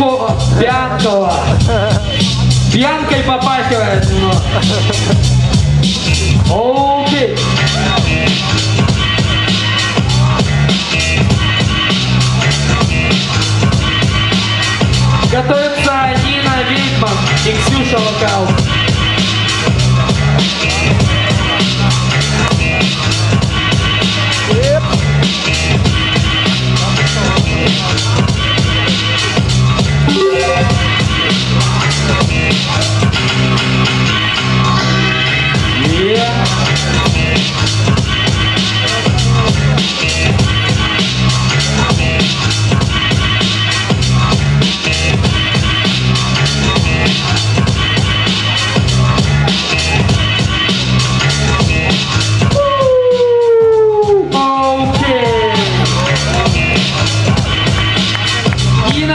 Пятко, пятого. Пьянкой попахивает немного. Ну. Окей. Готовится Нина Витман и Ксюша Локал.